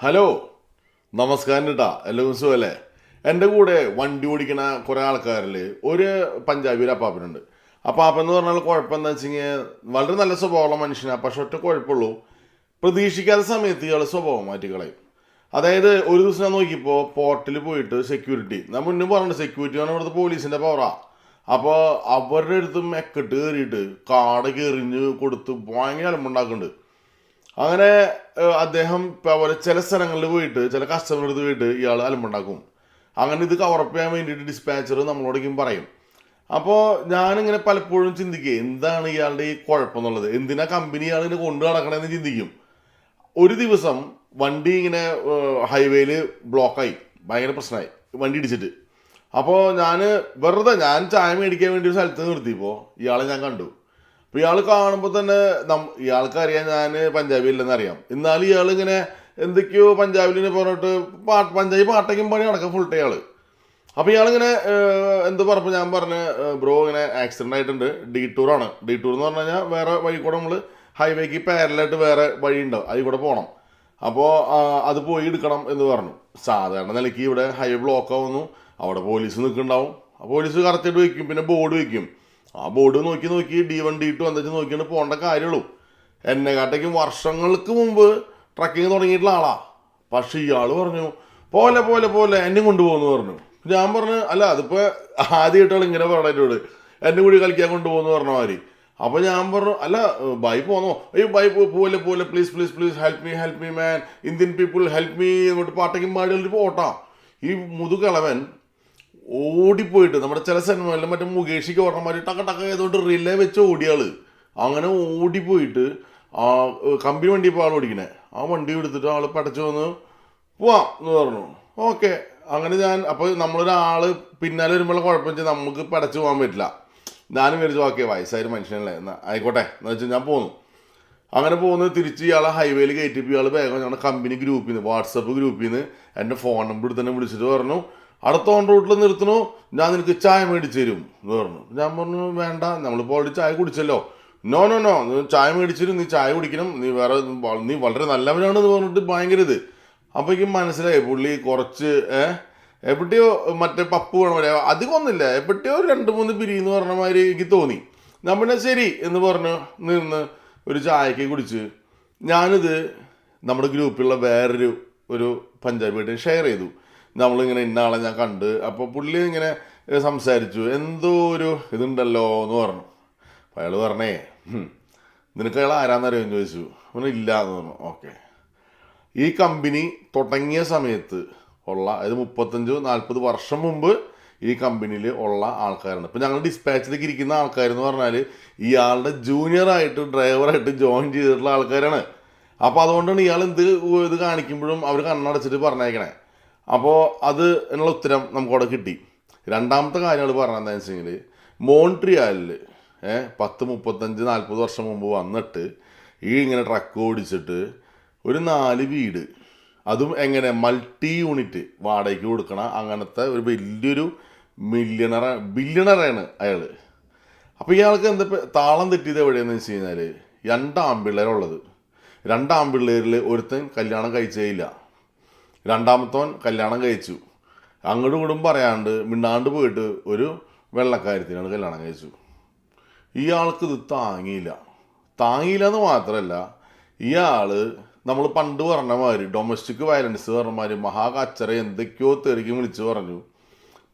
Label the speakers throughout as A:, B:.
A: Hello നമസ്കാരം കേട്ടാ എല്ലാ ദിവസവും അല്ലേ എന്റെ കൂടെ വണ്ടി ഓടിക്കുന്ന കുറേ ആൾക്കാരിൽ ഒരു പഞ്ചാബി ഒരു അപ്പാപ്പനുണ്ട്. അപ്പാപ്പൻ എന്ന് പറഞ്ഞാൽ കുഴപ്പം എന്താ വെച്ച് കഴിഞ്ഞാൽ വളരെ നല്ല സ്വഭാവമുള്ള മനുഷ്യനാണ് പക്ഷെ ഒറ്റ കുഴപ്പമുള്ളൂ. പ്രതീക്ഷിക്കാത്ത സമയത്ത് ഇയാൾ സ്വഭാവം മാറ്റിക്കളയും അതായത് ഒരു ദിവസം ഞാൻ നോക്കിയപ്പോൾ പോർട്ടിൽ പോയിട്ട് സെക്യൂരിറ്റി ഞാൻ മുന്നേ പറഞ്ഞിട്ടുണ്ട് സെക്യൂരിറ്റി ആണ് ഇവിടുത്തെ പോലീസിന്റെ പവറാ അപ്പോൾ അവരുടെ അടുത്ത് മെക്കെട്ട് കയറിയിട്ട് കാട് കയറിഞ്ഞ് കൊടുത്ത് ഭയങ്കര അലമ്പുണ്ടാക്കുന്നുണ്ട്. അങ്ങനെ അദ്ദേഹം പോലെ ചില സ്ഥലങ്ങളിൽ പോയിട്ട് ചില കസ്റ്റമറുടെ അടുത്ത് പോയിട്ട് ഇയാൾ അലമ്പുണ്ടാക്കും. അങ്ങനെ ഇത് കവറപ്പ് ചെയ്യാൻ വേണ്ടിയിട്ട് ഡിസ്പാച്ചർ നമ്മളോടേക്കും പറയും. അപ്പോൾ ഞാനിങ്ങനെ പലപ്പോഴും ചിന്തിക്കുക എന്താണ് ഇയാളുടെ ഈ കുഴപ്പം എന്നുള്ളത്? എന്തിനാ കമ്പനി ഇയാൾ ഇങ്ങനെ കൊണ്ടു നടക്കണമെന്ന് ചിന്തിക്കും. ഒരു ദിവസം വണ്ടി ഇങ്ങനെ ഹൈവേയിൽ ബ്ലോക്കായി ഭയങ്കര പ്രശ്നമായി. വണ്ടി ഇടിച്ചിട്ട്. അപ്പോൾ ഞാൻ വെറുതെ ഞാൻ ചായ മേടിക്കാൻ വേണ്ടി ഒരു സ്ഥലത്ത് നിർത്തിയപ്പോൾ ഇയാളെ ഞാൻ കണ്ടു. അപ്പോൾ ഇയാൾ കാണുമ്പോൾ തന്നെ നം ഇയാൾക്ക് അറിയാം ഞാൻ പഞ്ചാബി ഇല്ലെന്ന് അറിയാം. എന്നാലും ഇയാൾ ഇങ്ങനെ എന്തൊക്കെയോ പഞ്ചാബിലിനെ പറഞ്ഞിട്ട് പാട്ട് പഞ്ചാബി പാട്ടയ്ക്കും പണി നടക്കാം ഫുൾ ടൈം ആൾ അപ്പോൾ ഇയാളിങ്ങനെ എന്ത് പറഞ്ഞപ്പോൾ ഞാൻ പറഞ്ഞ് ബ്രോ ഇങ്ങനെ ആക്സിഡന്റ് ആയിട്ടുണ്ട്. ഡീ ടൂറാണ് ഡി ടൂർ എന്ന് പറഞ്ഞു കഴിഞ്ഞാൽ വേറെ വഴി കൂടെ നമ്മൾ ഹൈവേക്ക് പാരലായിട്ട് വേറെ വഴി ഉണ്ടാവും അതിൽ കൂടെ പോകണം അപ്പോൾ അത് പോയി എടുക്കണം എന്ന് പറഞ്ഞു. സാധാരണ നിലയ്ക്ക് ഇവിടെ ഹൈവേ ബ്ലോക്ക് ആവുന്നു. അവിടെ പോലീസ് നിൽക്കുന്നുണ്ടാവും. പോലീസ് കറക്റ്റായിട്ട് വയ്ക്കും. പിന്നെ ബോർഡ് വെക്കും ആ ബോർഡ് നോക്കി നോക്കി ഡി വൺ ഡി ടു എന്താ നോക്കിയാണ് പോകേണ്ട കാര്യമുള്ളൂ എന്നെ കാട്ടേക്കും വർഷങ്ങൾക്ക് മുമ്പ് ട്രക്കിങ് തുടങ്ങിയിട്ടുള്ള ആളാ. പക്ഷെ ഇയാൾ പറഞ്ഞു പോലെ പോലെ പോലെ എന്നെ കൊണ്ടുപോകുന്നു പറഞ്ഞു. ഞാൻ പറഞ്ഞു അല്ല അതിപ്പോ ആദ്യമായിട്ടാണ് ഇങ്ങനെ പറഞ്ഞിട്ടോട് എന്നെ കൂടി കളിക്കാൻ കൊണ്ടുപോകുന്നു പറഞ്ഞ മാതിരി. അപ്പോൾ ഞാൻ പറഞ്ഞു അല്ല ബൈ പോന്നോ? അയ്യോ ബൈ പോലെ പോലെ please please please help me help me man Indian people help me എന്നിട്ട് പാട്ടയ്ക്കും പാടി പോട്ടാ. ഈ മുതുകിളവൻ ഓടിപ്പോയിട്ട് നമ്മുടെ ചില സിനിമകളിലും മറ്റേ മുകേഷിക്ക് ഓടണമാര് ടക്ക ടക്ക ചെയ്തോണ്ട് റിലേ വെച്ച് ഓടിയാൾ. അങ്ങനെ ഓടിപ്പോയിട്ട് ആ കമ്പി കമ്പനി വണ്ടി ഇപ്പോൾ ആൾ ഓടിക്കണേ. ആ വണ്ടി എടുത്തിട്ട് ആൾ പടച്ചു വന്ന് പോവാം എന്ന് പറഞ്ഞു. ഓക്കെ. അങ്ങനെ ഞാൻ അപ്പോൾ നമ്മളൊരാൾ പിന്നാലെ വരുമ്പോൾ കുഴപ്പം വെച്ചാൽ നമുക്ക് പടച്ചു പോകാൻ പറ്റില്ല. ഞാനും വിചാരിച്ചു ഓക്കെ വയസ്സായൊരു മനുഷ്യനല്ലേ എന്നാ ആയിക്കോട്ടെ. എന്ന് വെച്ചാൽ ഞാൻ പോന്നു. അങ്ങനെ പോകുന്നത് തിരിച്ച് ഇയാളെ ഹൈവേയിൽ കയറ്റിപ്പോൾ ഇയാൾ വേഗം ഞങ്ങളുടെ കമ്പനി ഗ്രൂപ്പിൽ നിന്ന് വാട്സപ്പ് ഗ്രൂപ്പിൽ നിന്ന് എന്റെ ഫോൺ നമ്പർ തന്നെ വിളിച്ചിട്ട് പറഞ്ഞു അടുത്ത ഓൺ റൂട്ടിൽ നിർത്തണു ഞാൻ നിനക്ക് ചായ മേടിച്ച് തരും എന്ന് പറഞ്ഞു. ഞാൻ പറഞ്ഞു വേണ്ട നമ്മളിപ്പോൾ ഓൾറെഡി ചായ കുടിച്ചല്ലോ. നോ നോ നോ ചായ മേടിച്ചിട്ട് നീ ചായ കുടിക്കണം. നീ വേറെ നീ വളരെ നല്ലവനാണെന്ന് പറഞ്ഞിട്ട് ഭയങ്കര ഇത്. അപ്പോഴേക്കും മനസ്സിലായി പുള്ളി കുറച്ച് ഏഹ് എവിടെയോ മറ്റേ പപ്പു വേണം പറയാ അധികമൊന്നുമില്ല എവിടെയോ രണ്ട് മൂന്ന് പിരി എന്ന് പറഞ്ഞ മാതിരി എനിക്ക് തോന്നി. പിന്നെ ശരി എന്ന് പറഞ്ഞു നിന്ന് ഒരു ചായക്ക് കുടിച്ച് ഞാനിത് നമ്മുടെ ഗ്രൂപ്പിലുള്ള വേറൊരു ഒരു പഞ്ചാബിയായിട്ട് ഷെയർ ചെയ്തു. നമ്മളിങ്ങനെ ഇന്ന ആളെ ഞാൻ കണ്ട് അപ്പോൾ പുള്ളി ഇങ്ങനെ സംസാരിച്ചു. എന്തോ ഒരു ഇതുണ്ടല്ലോ എന്ന് പറഞ്ഞു. അപ്പോൾ അയാൾ പറഞ്ഞേ "ഹും, നിനക്ക് അയാൾ ആരാന്നറിയാമെന്ന് ചോദിച്ചു. പറഞ്ഞു ഇല്ല എന്ന് പറഞ്ഞു. ഓക്കെ. ഈ കമ്പനി തുടങ്ങിയ സമയത്ത് ഉള്ള അതായത് മുപ്പത്തഞ്ച് നാൽപ്പത് വർഷം മുമ്പ് ഈ കമ്പനിയിൽ ഉള്ള ആൾക്കാരാണ് ഇപ്പം ഞങ്ങൾ ഡിസ്പാച്ചിലേക്ക് ഇരിക്കുന്ന ആൾക്കാരെന്ന് പറഞ്ഞാൽ ഇയാളുടെ ജൂനിയറായിട്ട് ഡ്രൈവറായിട്ട് ജോയിൻ ചെയ്തിട്ടുള്ള ആൾക്കാരാണ്. അപ്പോൾ അതുകൊണ്ടാണ് ഇയാൾ എന്ത് ഇത് കാണിക്കുമ്പോഴും അവർ കണ്ണടച്ചിട്ട് പറഞ്ഞേക്കണേ അപ്പോൾ അത് എന്നുള്ള ഉത്തരം നമുക്കവിടെ കിട്ടി. രണ്ടാമത്തെ കാര്യങ്ങൾ പറഞ്ഞതെന്ന് വെച്ചെങ്കിൽ മോൺട്രിയാലിൽ ഏഹ് പത്ത് മുപ്പത്തഞ്ച് നാൽപ്പത് വർഷം മുമ്പ് വന്നിട്ട് ഈ ഇങ്ങനെ ട്രക്ക് ഓടിച്ചിട്ട് ഒരു നാല് വീട് അതും എങ്ങനെ മൾട്ടി യൂണിറ്റ് വാടകയ്ക്ക് കൊടുക്കണ അങ്ങനത്തെ ഒരു വലിയൊരു മില്യണറ ബില്യണറാണ് അയാൾ അപ്പോൾ ഇയാൾക്ക് എന്താ താളം തെറ്റിയത് എവിടെയെന്ന് വെച്ച് കഴിഞ്ഞാൽ രണ്ട് ആൺപിള്ളേരുള്ളത് രണ്ട് ആൺപിള്ളേരിൽ ഒരുത്തൻ കല്യാണം കഴിച്ചേയില്ല രണ്ടാമത്തവൻ കല്യാണം കഴിച്ചു. അങ്ങോട്ടും ഇങ്ങോട്ടും പറയാണ്ട് മിണ്ടാണ്ട് പോയിട്ട് ഒരു വെള്ളക്കാര്യത്തിനാണ് കല്യാണം കഴിച്ചു. ഇയാൾക്ക് ഇത് താങ്ങിയില്ല. താങ്ങിയില്ല എന്ന് മാത്രമല്ല ഇയാൾ നമ്മൾ പണ്ട് പറഞ്ഞ മാതിരി ഡൊമസ്റ്റിക് വയലൻസ് പറഞ്ഞ മാതിരി മഹാകച്ചറ എന്തൊക്കെയോ തെറിക്കും വിളിച്ചു പറഞ്ഞു.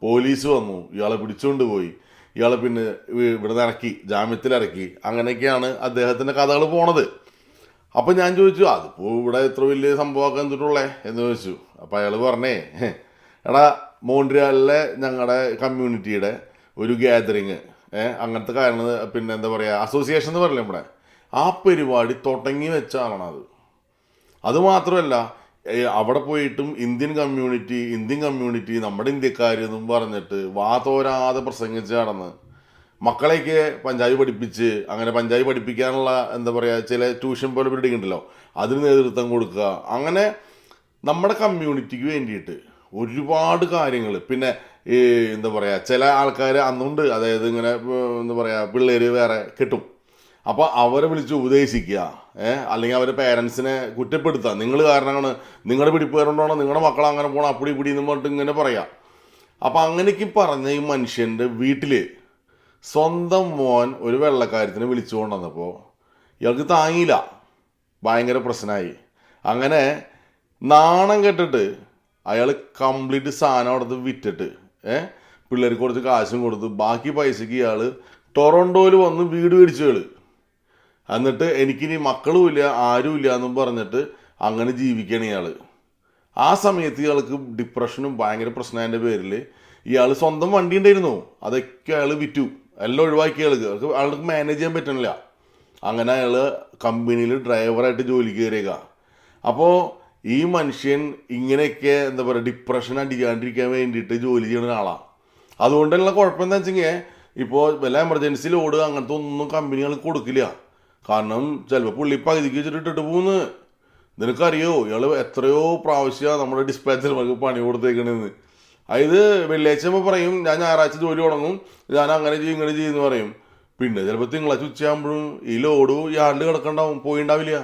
A: പോലീസ് വന്നു ഇയാളെ പിടിച്ചുകൊണ്ട് പോയി. ഇയാളെ പിന്നെ ഇവിടെ ഇറക്കി ജാമ്യത്തിൽ ഇറക്കി അങ്ങനെയൊക്കെയാണ് അദ്ദേഹത്തിന്റെ കഥകൾ പോണത്. അപ്പം ഞാൻ ചോദിച്ചു അതിപ്പോൾ ഇവിടെ എത്ര വലിയ സംഭവമൊക്കെ എന്തിട്ടുള്ളേ? എന്ന് ചോദിച്ചു. അപ്പോൾ അയാൾ പറഞ്ഞേ എടാ മോൺട്രിയാലിലെ ഞങ്ങളുടെ കമ്മ്യൂണിറ്റിയുടെ ഒരു ഗ്യാതറിങ് അങ്ങനത്തെ കാരണം പിന്നെ എന്താ പറയുക അസോസിയേഷൻ എന്ന് പറയലേ നമ്മുടെ ആ പരിപാടി തുടങ്ങി അത് അതുമാത്രമല്ല അവിടെ പോയിട്ടും ഇന്ത്യൻ കമ്മ്യൂണിറ്റി ഇന്ത്യൻ കമ്മ്യൂണിറ്റി നമ്മുടെ ഇന്ത്യക്കാർ എന്നും പറഞ്ഞിട്ട് വാ തോരാതെ പ്രസംഗിച്ച് നടന്ന് മക്കളെയൊക്കെ പഞ്ചായത്ത് പഠിപ്പിച്ച് അങ്ങനെ പഞ്ചായത്ത് പഠിപ്പിക്കാനുള്ള എന്താ പറയുക ചില ട്യൂഷൻ പോലെ ബിൽഡിംഗ് ഉണ്ടല്ലോ അതിന് നേതൃത്വം കൊടുക്കുക. അങ്ങനെ നമ്മുടെ കമ്മ്യൂണിറ്റിക്ക് വേണ്ടിയിട്ട് ഒരുപാട് കാര്യങ്ങൾ പിന്നെ ഈ എന്താ പറയുക ചില ആൾക്കാർ അന്നുണ്ട് അതായത് ഇങ്ങനെ എന്താ പറയുക പിള്ളേർ വേറെ കിട്ടും. അപ്പോൾ അവരെ വിളിച്ച് ഉപദേശിക്കുക ഏഹ് അല്ലെങ്കിൽ അവരെ പേരൻസിനെ കുറ്റപ്പെടുത്തുക. നിങ്ങൾ കാരണമാണ് നിങ്ങളുടെ പിടിപ്പേറുകൊണ്ടാണ് നിങ്ങളുടെ മക്കൾ അങ്ങനെ പോകണം അപ്പടി ഇപ്പിടി എന്ന് പറഞ്ഞിട്ട് ഇങ്ങനെ പറയാം. അപ്പോൾ അങ്ങനെയൊക്കെ പറഞ്ഞ ഈ മനുഷ്യന്റെ വീട്ടിൽ സ്വന്തം മോൻ ഒരു വെള്ളക്കാര്യത്തിന് വിളിച്ചു കൊണ്ടുവന്നപ്പോൾ ഇയാൾക്ക് താങ്ങിയില്ല. ഭയങ്കര പ്രശ്നമായി. അങ്ങനെ നാണം കെട്ടിട്ട് അയാൾ കംപ്ലീറ്റ് സാധനം അവിടുത്തെ വിറ്റിട്ട് ഏ പിള്ളേർക്ക് കുറച്ച് കാശും കൊടുത്ത് ബാക്കി പൈസക്ക് ഇയാൾ ടൊറൻഡോയിൽ വന്ന് വീട് മേടിച്ചു അയാൾ എന്നിട്ട് എനിക്കിനി മക്കളുമില്ല ഇല്ല ആരും എന്നും പറഞ്ഞിട്ട് അങ്ങനെ ജീവിക്കണം ഇയാൾ ആ സമയത്ത് ഇയാൾക്ക് ഡിപ്രഷനും ഭയങ്കര പ്രശ്നത്തിന്റെ പേരിൽ ഇയാൾ സ്വന്തം വണ്ടി ഉണ്ടായിരുന്നു. അതൊക്കെ അയാൾ വിറ്റു. എല്ലാം ഒഴിവാക്കി അയാൾക്ക് അവർക്ക് ആൾക്ക് മാനേജ് ചെയ്യാൻ പറ്റണില്ല. അങ്ങനെ അയാൾ കമ്പനിയിൽ ഡ്രൈവറായിട്ട് ജോലി കയറിയേക്ക അപ്പോൾ ഈ മനുഷ്യൻ ഇങ്ങനെയൊക്കെ എന്താ പറയുക ഡിപ്രഷൻ അടിക്കാണ്ടിരിക്കാൻ വേണ്ടിയിട്ട് ജോലി ചെയ്യുന്ന ഒരാളാണ് അതുകൊണ്ടുള്ള കുഴപ്പം എന്താ വെച്ചെങ്കിൽ ഇപ്പോൾ വല്ല എമർജൻസി ലോഡ് അങ്ങനത്തെ ഒന്നും കമ്പനികൾ കൊടുക്കില്ല. കാരണം ചിലപ്പോൾ പുള്ളി പകുതിക്ക് വെച്ചിട്ട് ഇട്ടിട്ട് പോകുന്നു നിനക്കറിയോ ഇയാൾ എത്രയോ പ്രാവശ്യമാണ് നമ്മുടെ ഡിസ്പാച്ചർമാർക്ക് പണി കൊടുത്തേക്കണെന്ന്. അതായത് വെള്ളിയാഴ്ച ആകുമ്പോൾ പറയും ഞാൻ ഞായറാഴ്ച ജോലി തുടങ്ങും ഞാൻ അങ്ങനെ ചെയ്യും ഇങ്ങനെ ചെയ്യുന്നു പറയും. പിന്നെ ചിലപ്പോൾ തിങ്കളാഴ്ച ഉച്ചയാകുമ്പോഴും ഈ ലോഡ് ആണ്ട് കിടക്കണ്ടാവും പോയിണ്ടാവില്ല.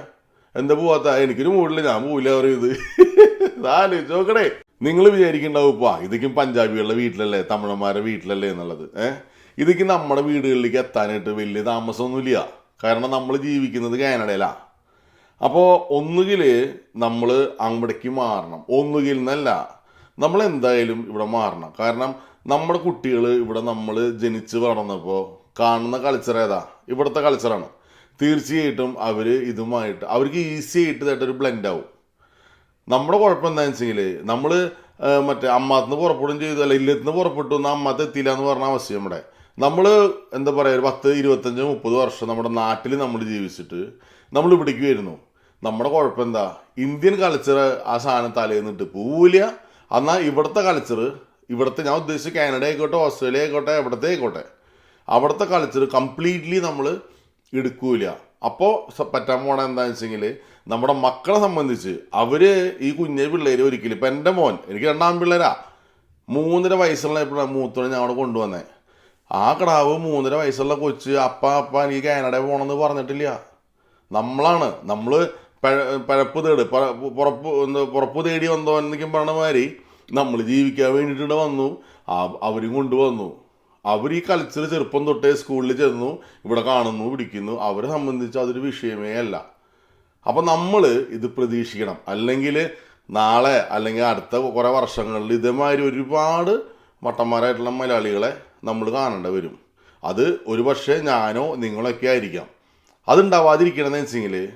A: എന്താ പോവാത്ത? എനിക്കൊരു മൂടില്ല ഞാൻ പോവില്ല പറയുന്നത് ആലോചിച്ച് നോക്കണേ. നിങ്ങൾ വിചാരിക്കണ്ടാവും ഇപ്പൊ ഇതൊക്കെയും പഞ്ചാബികളുടെ വീട്ടിലല്ലേ തമിഴന്മാരുടെ വീട്ടിലല്ലേ എന്നുള്ളത്. ഏഹ് ഇതൊക്കെ നമ്മുടെ വീടുകളിലേക്ക് എത്താനായിട്ട് വലിയ താമസമൊന്നുമില്ല. കാരണം നമ്മൾ ജീവിക്കുന്നത് കാനഡയിലാണ് അപ്പോൾ ഒന്നുകിൽ നമ്മൾ അവിടേക്ക് മാറണം. ഒന്നുകിൽ എന്നല്ല നമ്മൾ എന്തായാലും ഇവിടെ മാറണം. കാരണം നമ്മുടെ കുട്ടികൾ ഇവിടെ നമ്മൾ ജനിച്ച് വളർന്നപ്പോൾ കാണുന്ന കൾച്ചർ ഏതാ? ഇവിടുത്തെ കൾച്ചറാണ് തീർച്ചയായിട്ടും അവർ ഇതുമായിട്ട് അവർക്ക് ഈസി ആയിട്ട് ഇതായിട്ടൊരു ബ്ലെൻഡ് ആവും. നമ്മുടെ കുഴപ്പം എന്താണെന്ന് വെച്ചെങ്കിൽ നമ്മൾ മറ്റേ അമ്മാത്തുനിന്ന് പുറപ്പെടും ചെയ്തു അല്ല ഇല്ലത്തുനിന്ന് പുറപ്പെട്ടു എന്നാൽ അമ്മാത്ത് എത്തില്ല എന്ന് പറഞ്ഞ അവസ്ഥ നമ്മുടെ. നമ്മൾ എന്താ പറയുക ഒരു പത്ത് ഇരുപത്തഞ്ച് മുപ്പത് വർഷം നമ്മുടെ നാട്ടിൽ നമ്മൾ ജീവിച്ചിട്ട് നമ്മൾ ഇവിടേക്ക് വരുന്നു. നമ്മുടെ കുഴപ്പം എന്താ? ഇന്ത്യൻ കൾച്ചർ ആ സാധനം തലേന്നിട്ട് പോവില്ല എന്നാൽ ഇവിടുത്തെ കൾച്ചർ ഇവിടുത്തെ ഞാൻ ഉദ്ദേശിച്ച കാനഡ ആയിക്കോട്ടെ ഓസ്ട്രേലിയ ആയിക്കോട്ടെ എവിടത്തെ ആയിക്കോട്ടെ. അവിടുത്തെ കൾച്ചർ കംപ്ലീറ്റ്ലി നമ്മൾ എടുക്കൂല. അപ്പോൾ പറ്റാൻ പോണ എന്താണെന്ന് വെച്ചെങ്കിൽ നമ്മുടെ മക്കളെ സംബന്ധിച്ച് അവർ ഈ കുഞ്ഞേ പിള്ളേർ ഒരിക്കലും ഇപ്പം എന്റെ മോൻ എനിക്ക് രണ്ടാം പിള്ളേരാ. മൂന്നര വയസ്സുള്ള എപ്പോഴാണ് മൂത്തോടെ ഞാൻ അവിടെ കൊണ്ടുവന്നേ? ആ കടാവ് മൂന്നര വയസ്സുള്ള കൊച്ച് അപ്പ അപ്പ എനിക്ക് കാനഡ പോകണമെന്ന് പറഞ്ഞിട്ടില്ല. നമ്മളാണ്. നമ്മൾ പഴപ്പ് തേട് പുറപ്പ് പുറപ്പ് തേടി വന്നോ എന്നൊക്കെ പറഞ്ഞ മാതിരി നമ്മൾ ജീവിക്കാൻ വേണ്ടിയിട്ട് വന്നു. അവരും കൊണ്ടുവന്നു. അവർ ഈ കൾച്ചർ ചെറുപ്പം തൊട്ടേ സ്കൂളിൽ ചെന്നു ഇവിടെ കാണുന്നു പിടിക്കുന്നു. അവരെ സംബന്ധിച്ച് അതൊരു വിഷയമേ അല്ല. അപ്പം നമ്മൾ ഇത് പ്രതീക്ഷിക്കണം. അല്ലെങ്കിൽ നാളെ അല്ലെങ്കിൽ അടുത്ത കുറേ വർഷങ്ങളിൽ ഇതേമാതിരി ഒരുപാട് മട്ടന്മാരായിട്ടുള്ള മലയാളികളെ നമ്മൾ കാണേണ്ടി വരും. അത് ഒരു പക്ഷേ ഞാനോ നിങ്ങളൊക്കെ ആയിരിക്കാം. അതുണ്ടാവാതിരിക്കണമെന്ന് വെച്ചെങ്കിൽ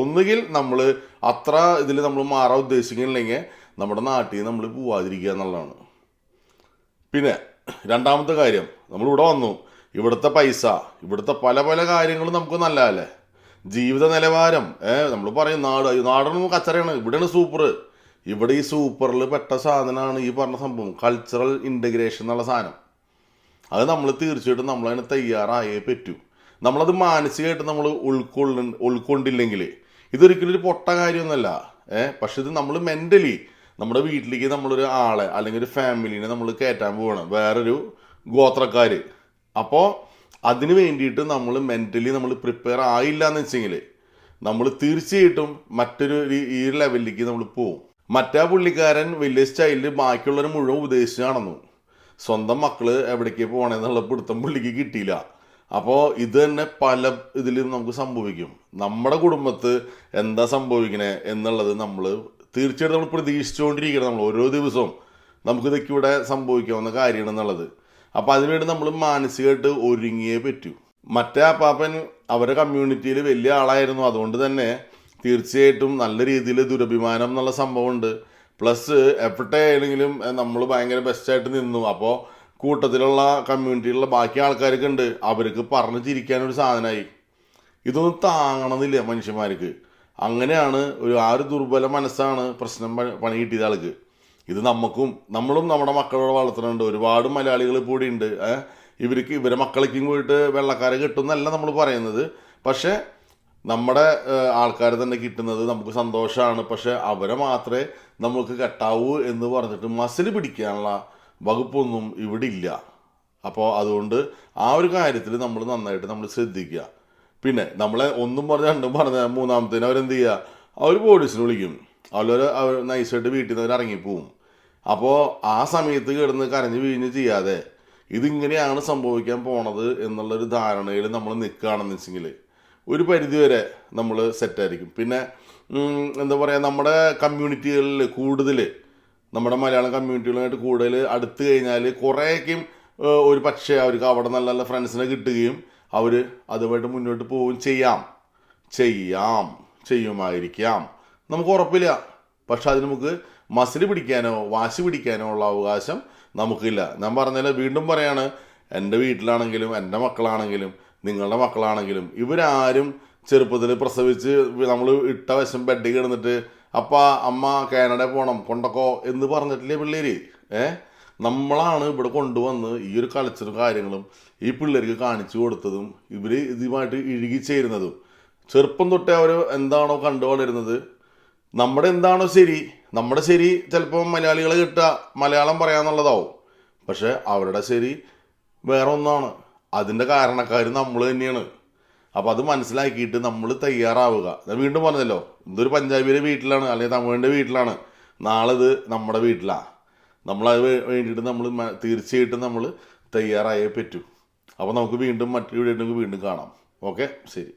A: ഒന്നുകിൽ നമ്മൾ അത്ര ഇതിൽ നമ്മൾ മാറാൻ ഉദ്ദേശിക്കുന്നില്ലെങ്കിൽ നമ്മുടെ നാട്ടിൽ നമ്മൾ പോവാതിരിക്കുക എന്നുള്ളതാണ്. പിന്നെ രണ്ടാമത്തെ കാര്യം നമ്മളിവിടെ വന്നു. ഇവിടുത്തെ പൈസ ഇവിടുത്തെ പല പല കാര്യങ്ങളും നമുക്ക് നല്ലതല്ലേ? ജീവിത നിലവാരം ഏഹ് നമ്മൾ പറയും നാട് നാടൻ കച്ചറയാണ് ഇവിടെയാണ് സൂപ്പർ ഇവിടെ ഈ സൂപ്പറിൽ പെട്ട സാധനമാണ് ഈ പറഞ്ഞ സംഭവം കൾച്ചറൽ ഇന്റഗ്രേഷൻ എന്നുള്ള സാധനം. അത് നമ്മൾ തീർച്ചയായിട്ടും നമ്മളതിന് തയ്യാറായേ പറ്റൂ. നമ്മളത് മാനസികമായിട്ട് നമ്മൾ ഉൾക്കൊള്ള ഉൾക്കൊണ്ടില്ലെങ്കിൽ ഇതൊരിക്കലും ഒരു പൊട്ട കാര്യമൊന്നുമല്ല. ഏഹ് പക്ഷെ ഇത് നമ്മൾ മെന്റലി നമ്മുടെ വീട്ടിലേക്ക് നമ്മളൊരു ആളെ അല്ലെങ്കിൽ ഒരു ഫാമിലിനെ നമ്മൾ കയറ്റാൻ പോകണം വേറൊരു ഗോത്രക്കാർ അപ്പോൾ അതിന് വേണ്ടിയിട്ട് നമ്മൾ മെന്റലി നമ്മൾ പ്രിപ്പയർ ആയില്ല എന്ന് വെച്ചെങ്കിൽ നമ്മൾ തീർച്ചയായിട്ടും മറ്റൊരു ഈ- ലെവലിലേക്ക് നമ്മൾ പോവും. മറ്റേ പുള്ളിക്കാരൻ വലിയ സ്റ്റൈലിൽ ബാക്കിയുള്ളവർ മുഴുവൻ ഉപദേശിച്ച് നടന്നു. സ്വന്തം മക്കൾ എവിടേക്ക് പോകണമെന്നുള്ള പിടുത്തം പുള്ളിക്ക് കിട്ടിയില്ല. അപ്പോൾ ഇത് തന്നെ പല ഇതിലും നമുക്ക് സംഭവിക്കും. നമ്മുടെ കുടുംബത്ത് എന്താ സംഭവിക്കണേ എന്നുള്ളത് നമ്മൾ തീർച്ചയായിട്ടും നമ്മൾ പ്രതീക്ഷിച്ചുകൊണ്ടിരിക്കണം. നമ്മൾ ഓരോ ദിവസവും നമുക്കിതൊക്കെ ഇവിടെ സംഭവിക്കാവുന്ന കാര്യമാണെന്നുള്ളത് അപ്പോൾ അതിനുവേണ്ടി നമ്മൾ മാനസികമായിട്ട് ഒരുങ്ങിയേ പറ്റൂ. മറ്റേ അപ്പാപ്പൻ അവരുടെ കമ്മ്യൂണിറ്റിയിൽ വലിയ ആളായിരുന്നു. അതുകൊണ്ട് തന്നെ തീർച്ചയായിട്ടും നല്ല രീതിയിൽ ദുരഭിമാനം എന്നുള്ള സംഭവമുണ്ട്. പ്ലസ് എപ്പോഴാണെങ്കിലും നമ്മൾ ഭയങ്കര ബെസ്റ്റായിട്ട് നിന്നു. അപ്പോൾ കൂട്ടത്തിലുള്ള കമ്മ്യൂണിറ്റിയിലുള്ള ബാക്കി ആൾക്കാരൊക്കെ ഉണ്ട് അവർക്ക് പറഞ്ഞു ചിരിക്കാനൊരു സാധനമായി ഇതൊന്നും താങ്ങണമെന്നില്ല മനുഷ്യന്മാർക്ക്. അങ്ങനെയാണ് ഒരു ആ ഒരു ദുർബല മനസ്സാണ് പ്രശ്നം പണി കിട്ടിയത് ആൾക്ക്. ഇത് നമുക്കും നമ്മളും നമ്മുടെ മക്കളോട് വളർത്തുന്നുണ്ട്. ഒരുപാട് മലയാളികൾ കൂടിയുണ്ട് ഉണ്ട്. ഇവർക്ക് ഇവരെ മക്കളേക്കും പോയിട്ട് വെള്ളക്കാരെ കിട്ടുന്നല്ല നമ്മൾ പറയുന്നത്. പക്ഷേ നമ്മുടെ ആൾക്കാരെ തന്നെ കിട്ടുന്നത് നമുക്ക് സന്തോഷമാണ്. പക്ഷെ അവരെ മാത്രമേ നമുക്ക് കെട്ടാവൂ എന്ന് പറഞ്ഞിട്ട് മസിൽ പിടിക്കാനുള്ള വകുപ്പൊന്നും ഇവിടെ ഇല്ല അപ്പോൾ അതുകൊണ്ട് ആ ഒരു കാര്യത്തിൽ നമ്മൾ നന്നായിട്ട് നമ്മൾ ശ്രദ്ധിക്കുക പിന്നെ നമ്മളെ ഒന്നും പറഞ്ഞ രണ്ടും പറഞ്ഞ മൂന്നാമത്തേന് അവരെന്ത് ചെയ്യുക അവർ പോലീസിനെ വിളിക്കും. അവർ അവർ നൈസായിട്ട് വീട്ടിൽ നിന്ന് അവർ ഇറങ്ങിപ്പോവും. അപ്പോൾ ആ സമയത്ത് കിടന്ന് കരഞ്ഞ് വീഞ്ഞ് ചെയ്യാതെ ഇതിങ്ങനെയാണ് സംഭവിക്കാൻ പോണത് എന്നുള്ളൊരു ധാരണയിൽ നമ്മൾ നിൽക്കുകയാണെന്ന് വെച്ചെങ്കിൽ ഒരു പരിധിവരെ നമ്മൾ സെറ്റായിരിക്കും പിന്നെ എന്താ പറയുക നമ്മുടെ കമ്മ്യൂണിറ്റികളിൽ കൂടുതൽ നമ്മുടെ മലയാളം കമ്മ്യൂണിറ്റികളുമായിട്ട് കൂടുതൽ അടുത്ത് കഴിഞ്ഞാൽ കുറേയൊക്കെയും ഒരു പക്ഷേ അവർക്ക് അവിടെ നല്ല നല്ല ഫ്രണ്ട്സിനെ കിട്ടുകയും അവർ അതുമായിട്ട് മുന്നോട്ട് പോവുകയും ചെയ്യാം. ചെയ്യാം. ചെയ്യുമായിരിക്കാം. നമുക്ക് ഉറപ്പില്ല. പക്ഷെ അതിന് നമുക്ക് മസിൽ പിടിക്കാനോ വാശി പിടിക്കാനോ ഉള്ള അവകാശം നമുക്കില്ല. ഞാൻ പറഞ്ഞാൽ വീണ്ടും പറയാണ് എന്റെ വീട്ടിലാണെങ്കിലും എന്റെ മക്കളാണെങ്കിലും നിങ്ങളുടെ മക്കളാണെങ്കിലും ഇവരാരും ചെറുപ്പത്തിൽ പ്രസവിച്ച് നമ്മൾ ഇട്ട വശം ബെഡിൽ കിടന്നിട്ട് അപ്പ അമ്മ കാനഡ പോകണം കൊണ്ടക്കോ എന്ന് പറഞ്ഞിട്ടില്ലേ പിള്ളേര്? ഏ? നമ്മളാണ് ഇവിടെ കൊണ്ടുവന്ന് ഈ ഒരു കൾച്ചറും കാര്യങ്ങളും ഈ പിള്ളേർക്ക് കാണിച്ചു കൊടുത്തതും ഇവർ ഇതുമായിട്ട് ഇഴുകിച്ചേരുന്നതും ചെറുപ്പം തൊട്ടേ അവർ എന്താണോ കണ്ടു വളരുന്നത്. നമ്മുടെ എന്താണോ ശരി. നമ്മുടെ ശരി ചിലപ്പോൾ മലയാളികളെ കിട്ടുക മലയാളം പറയാന്നുള്ളതാവും. പക്ഷെ അവരുടെ ശരി വേറെ ഒന്നാണ് അതിന്റെ കാരണക്കാർ നമ്മൾ തന്നെയാണ്. അപ്പോൾ അത് മനസ്സിലാക്കിയിട്ട് നമ്മൾ തയ്യാറാവുക. ഞാൻ വീണ്ടും പറഞ്ഞല്ലോ ഇതൊരു പഞ്ചാബിയുടെ വീട്ടിലാണ് അല്ലെങ്കിൽ തമിഴിന്റെ വീട്ടിലാണ്. നാളെ ഇത് നമ്മുടെ വീട്ടിലാണ് നമ്മളത് വേണ്ടിയിട്ട് നമ്മൾ തീർച്ചയായിട്ടും നമ്മൾ തയ്യാറായേ പറ്റൂ. അപ്പോൾ നമുക്ക് വീണ്ടും മറ്റൊരു വീഡിയോ വീണ്ടും കാണാം. ഓക്കെ? ശരി.